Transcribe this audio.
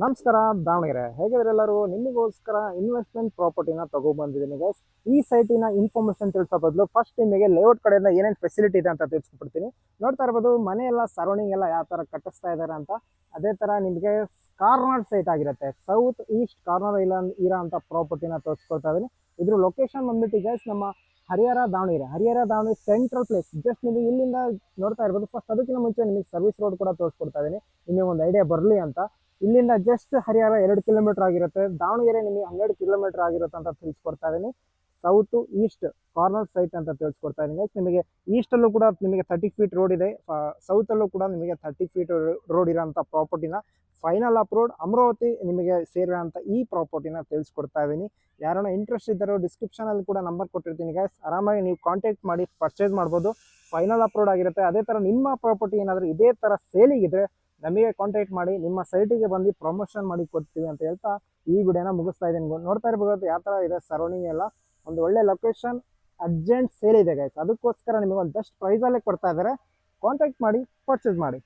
ನಮಸ್ಕಾರ, ದಾವಣಗೆರೆ. ಹೇಗಿದ್ರೆ ಎಲ್ಲರೂ? ನಿಮಗೋಸ್ಕರ ಇನ್ವೆಸ್ಟ್ಮೆಂಟ್ ಪ್ರಾಪರ್ಟಿನ ತಗೊಬಂದಿದ್ದೀನಿ ಗೈಸ್ ಈ ಸೈಟಿನ ಇನ್ಫಾರ್ಮೇಷನ್ ತಿಳಿಸೋ ಬದಲು ಫಸ್ಟ್ ನಿಮಗೆ ಲೇಔಟ್ ಕಡೆಯಿಂದ ಏನೇನು ಫೆಸಿಲಿಟಿ ಇದೆ ಅಂತ ತಿಳಿಸ್ಕೊಡ್ತೀನಿ ನೋಡ್ತಾ ಇರ್ಬೋದು ಮನೆ ಎಲ್ಲ ಸರೌಂಡಿಂಗ್ ಎಲ್ಲ ಯಾವ ಥರ ಕಟ್ಟಿಸ್ತಾ ಇದ್ದಾರೆ ಅಂತ. ಅದೇ ಥರ ನಿಮಗೆ ಕಾರ್ನರ್ ಸೈಟ್ ಆಗಿರುತ್ತೆ. ಸೌತ್ ಈಸ್ಟ್ ಕಾರ್ನರ್ ಇಲ್ಲ ಇರೋ ಅಂಥ ಪ್ರಾಪರ್ಟಿನ ತೋರಿಸ್ಕೊಳ್ತಾ ಇದ್ದೀನಿ. ಇದ್ರ ಲೊಕೇಶನ್ ಬಂದ್ಬಿಟ್ಟು ಗೈಸ್ ನಮ್ಮ Harihar, Davanagere. Harihar, Davanagere central place just ನಿಮಗೆ ಇಲ್ಲಿಂದ ನೋಡ್ತಾ ಇರ್ಬೋದು ಫಸ್ಟ್ ಅದಕ್ಕಿಂತ ಮುಂಚೆ ನಿಮಗೆ ಸರ್ವಿಸ್ ರೋಡ್ ಕೂಡ ತೋರಿಸ್ಕೊಡ್ತಾ ಇದ್ದೀನಿ. ನಿಮಗೆ ಒಂದು ಐಡಿಯಾ ಬರಲಿ ಅಂತ. ಇಲ್ಲಿಂದ ಜಸ್ಟ್ ಹರಿಹರ ಎರಡು ಕಿಲೋಮೀಟರ್ ಆಗಿರುತ್ತೆ. ದಾವಣಗೆರೆ ನಿಮಗೆ ಹನ್ನೆರಡು ಕಿಲೋಮೀಟರ್ ಆಗಿರುತ್ತೆ ಅಂತ ತಿಳಿಸ್ಕೊಡ್ತಾ ಇದ್ದೀನಿ. ಸೌತ್ ಈಸ್ಟ್ ಕಾರ್ನರ್ ಸೈಟ್ ಅಂತ ತಿಳಿಸ್ಕೊಡ್ತಾ ಇದ್ದೀನಿ. ನಿಮಗೆ ಈಸ್ಟಲ್ಲೂ ಕೂಡ ನಿಮಗೆ ತರ್ಟಿ ಫೀಟ್ ರೋಡ್ ಇದೆ. ಸೌತಲ್ಲೂ ಕೂಡ ನಿಮಗೆ ತರ್ಟಿ ಫೀಟ್ ರೋಡ್ ಇರೋಂಥ ಪ್ರಾಪರ್ಟಿನ ಫೈನಲ್ ಅಪ್ರೋಡ್ ಅಮರಾವತಿ ನಿಮಗೆ ಸೇರಿರೋಂಥ ಈ ಪ್ರಾಪರ್ಟಿನ ತಿಳಿಸ್ಕೊಡ್ತಾ ಇದ್ದೀನಿ. ಯಾರನ್ನ ಇಂಟ್ರೆಸ್ಟ್ ಇದ್ದಾರೋ ಡಿಸ್ಕ್ರಿಪ್ಷನಲ್ಲಿ ಕೂಡ ನಂಬರ್ ಕೊಟ್ಟಿರ್ತೀನಿ ಗೈಸ್ ಆರಾಮಾಗಿ ನೀವು ಕಾಂಟ್ಯಾಕ್ಟ್ ಮಾಡಿ ಪರ್ಚೇಸ್ ಮಾಡ್ಬೋದು. ಫೈನಲ್ ಅಪ್ರೋಡ್ ಆಗಿರುತ್ತೆ. ಅದೇ ಥರ ನಿಮ್ಮ ಪ್ರಾಪರ್ಟಿ ಏನಾದರೂ ಇದೇ ಥರ ಸೇಲಿಗಿದ್ರೆ ನಮಗೆ ಕಾಂಟ್ಯಾಕ್ಟ್ ಮಾಡಿ, ನಿಮ್ಮ ಸೈಟಿಗೆ ಬಂದು ಪ್ರಮೋಷನ್ ಮಾಡಿ ಕೊಡ್ತೀವಿ ಅಂತ ಹೇಳ್ತಾ ಈ ವಿಡಿಯೋನ ಮುಗಿಸ್ತಾ ಇದ್ದೀನಿ. ನೋಡ್ತಾ ಇರ್ಬೋದು ಯಾವ ಥರ ಇದೆ ಸರೌಂಡಿಂಗ್ ಎಲ್ಲ. ಒಂದು ಒಳ್ಳೆ ಲೊಕೇಶನ್ ಅರ್ಜೆಂಟ್ ಸೇಲ್ ಇದೆ ಗೈಸ್ ಅದಕ್ಕೋಸ್ಕರ ನಿಮಗೆ ಒಂದು ಬೆಸ್ಟ್ ಪ್ರೈಸಲ್ಲೇ ಕೊಡ್ತಾ ಇದ್ದಾರೆ. ಕಾಂಟ್ಯಾಕ್ಟ್ ಮಾಡಿ ಪರ್ಚೇಸ್ ಮಾಡಿ.